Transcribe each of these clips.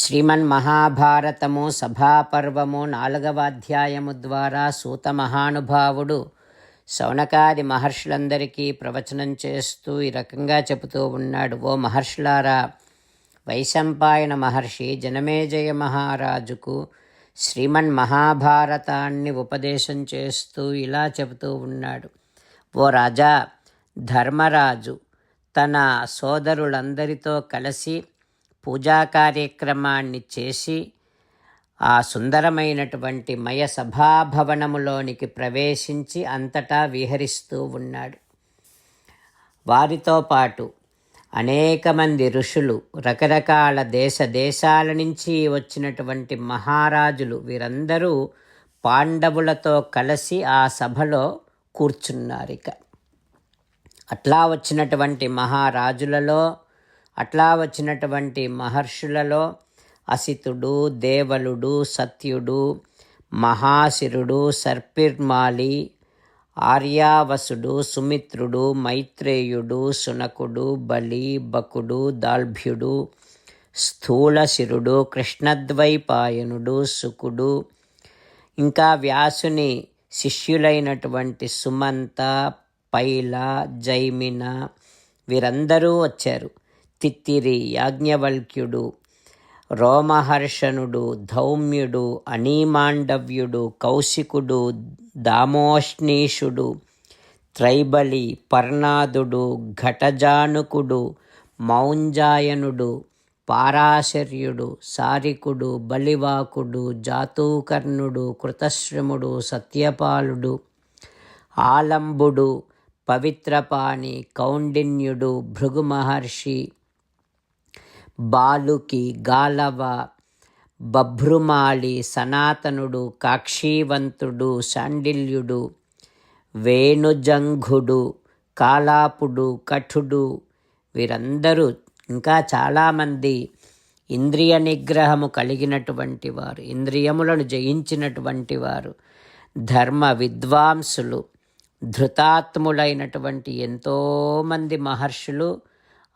శ్రీమన్ మహాభారతము సభాపర్వము నాలుగవ అధ్యాయము ద్వారా సూత మహానుభావుడు శౌనకాది మహర్షులందరికీ ప్రవచనం చేస్తూ ఈ రకంగా చెబుతూ ఉన్నాడు. ఓ మహర్షులారా వైశంపాయన మహర్షి జనమేజయ మహారాజుకు శ్రీమన్ మహాభారతాన్ని ఉపదేశం చేస్తూ ఇలా చెబుతూ ఉన్నాడు. ఓ రాజా ధర్మరాజు తన సోదరులందరితో కలిసి పూజా కార్యక్రమాన్ని చేసి ఆ సుందరమైనటువంటి మయ సభాభవనములోనికి ప్రవేశించి అంతటా విహరిస్తూ ఉన్నాడు. వారితో పాటు అనేక మంది ఋషులు రకరకాల దేశ దేశాల నుంచి వచ్చినటువంటి మహారాజులు వీరందరూ పాండవులతో కలిసి ఆ సభలో కూర్చున్నారు ఇక. అట్లా వచ్చినటువంటి మహారాజులలో అట్లా వచ్చినటువంటి మహర్షులలో అసితుడు దేవలుడు సత్యుడు మహాశిరుడు సర్పిర్మాలి ఆర్యావసుడు సుమిత్రుడు మైత్రేయుడు సునకుడు బలి బకుడు దాల్భ్యుడు స్థూలశిరుడు కృష్ణద్వైపాయనుడు సుకుడు ఇంకా వ్యాసుని శిష్యులైనటువంటి సుమంత పైల జైమిన వీరందరూ వచ్చారు. తిత్తిరి యాజ్ఞవల్క్యుడు రోమహర్షణుడు ధౌమ్యుడు అనీమాండవ్యుడు కౌశికుడు దామోష్ణీషుడు త్రైబలి పర్ణాదుడు ఘటజానుకుడు మౌంజాయనుడు పారాశర్యుడు సారికుడు బలివాకుడు జాతూకర్ణుడు కృతశ్రముడు సత్యపాలుడు ఆలంబుడు పవిత్రపాణి కౌండిన్యుడు భృగు మహర్షి బాలుకి గాలవ బభ్రుమాళి సనాతనుడు కాక్షీవంతుడు శాండిల్యుడు వేణుజంఘుడు కాలాపుడు కఠుడు వీరందరూ ఇంకా చాలామంది ఇంద్రియ నిగ్రహము కలిగినటువంటి వారు ఇంద్రియములను జయించినటువంటి వారు ధర్మ విద్వాంసులు ధృతాత్ములైనటువంటి ఎంతోమంది మహర్షులు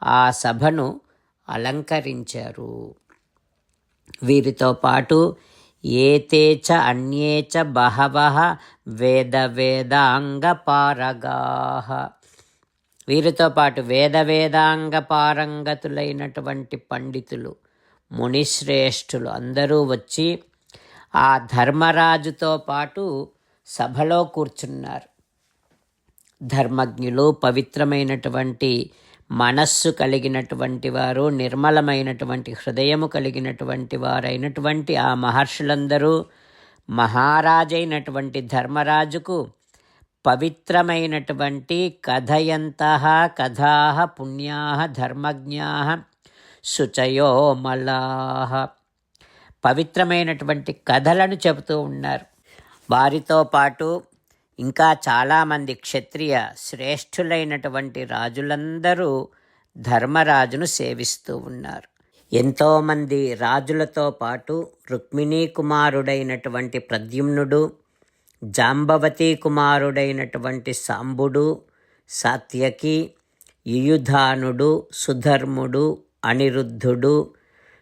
ఆ సభను అలంకరించారు. వీరితో పాటు ఏతే చ అన్యే చ బహవ వేద వేదాంగ పారగా. వీరితో పాటు వేద వేదాంగ పారంగతులైనటువంటి పండితులు మునిశ్రేష్ఠులు అందరూ వచ్చి ఆ ధర్మరాజుతో పాటు సభలో కూర్చున్నారు. ధర్మజ్ఞులు పవిత్రమైనటువంటి మనస్సు కలిగినటువంటి వారు నిర్మలమైనటువంటి హృదయము కలిగినటువంటి వారైనటువంటి ఆ మహర్షులందరూ మహారాజైనటువంటి ధర్మరాజుకు పవిత్రమైనటువంటి కథయంత కథా పుణ్యా ధర్మజ్ఞా శుచయోమలాహ పవిత్రమైనటువంటి కథలను చెబుతూ ఉన్నారు. వారితో పాటు ఇంకా చాలామంది క్షత్రియ శ్రేష్ఠులైనటువంటి రాజులందరూ ధర్మరాజును సేవిస్తూ ఉన్నారు. ఎంతోమంది రాజులతో పాటు రుక్మిణీ కుమారుడైనటువంటి ప్రద్యుమ్నుడు జాంబవతి కుమారుడైనటువంటి సాంబుడు సాత్యకి యుయుధానుడు సుధర్ముడు అనిరుద్ధుడు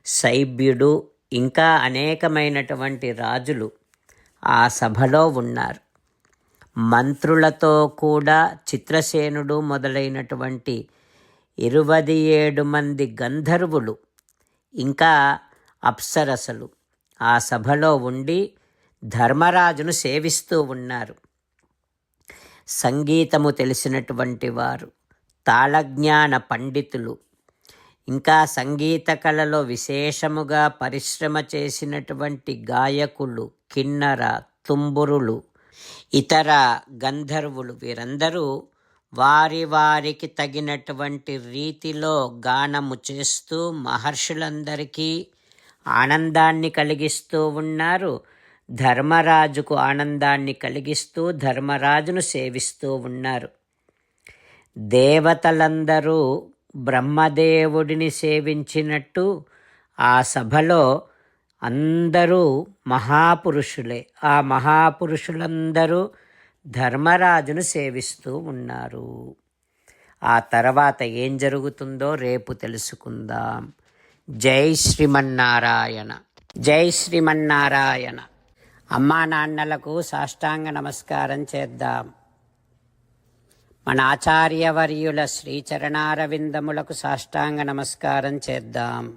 శైబ్యుడు ఇంకా అనేకమైనటువంటి రాజులు ఆ సభలో ఉన్నారు. మంత్రులతో కూడా చిత్రసేనుడు మొదలైనటువంటి ఇరవై ఏడు మంది గంధర్వులు ఇంకా అప్సరసలు ఆ సభలో ఉండి ధర్మరాజును సేవిస్తూ ఉన్నారు. సంగీతము తెలిసినటువంటి వారు తాళజ్ఞాన పండితులు ఇంకా సంగీత కళలో విశేషముగా పరిశ్రమ చేసినటువంటి గాయకులు కిన్నర తుంబురులు ఇతర గంధర్వులు వీరందరూ వారి వారికి తగినటువంటి రీతిలో గానము చేస్తూ మహర్షులందరికీ ఆనందాన్ని కలిగిస్తూ ఉన్నారు. ధర్మరాజుకు ఆనందాన్ని కలిగిస్తూ ధర్మరాజును సేవిస్తూ ఉన్నారు. దేవతలందరూ బ్రహ్మదేవుడిని సేవించినట్టు ఆ సభలో అందరూ మహాపురుషులే. ఆ మహాపురుషులందరూ ధర్మరాజును సేవిస్తూ ఉన్నారు. ఆ తర్వాత ఏం జరుగుతుందో రేపు తెలుసుకుందాం. జై శ్రీమన్నారాయణ. జై శ్రీమన్నారాయణ. అమ్మా నాన్నలకు సాష్టాంగ నమస్కారం చేద్దాం. మన ఆచార్యవర్యుల శ్రీచరణారవిందములకు సాష్టాంగ నమస్కారం చేద్దాం.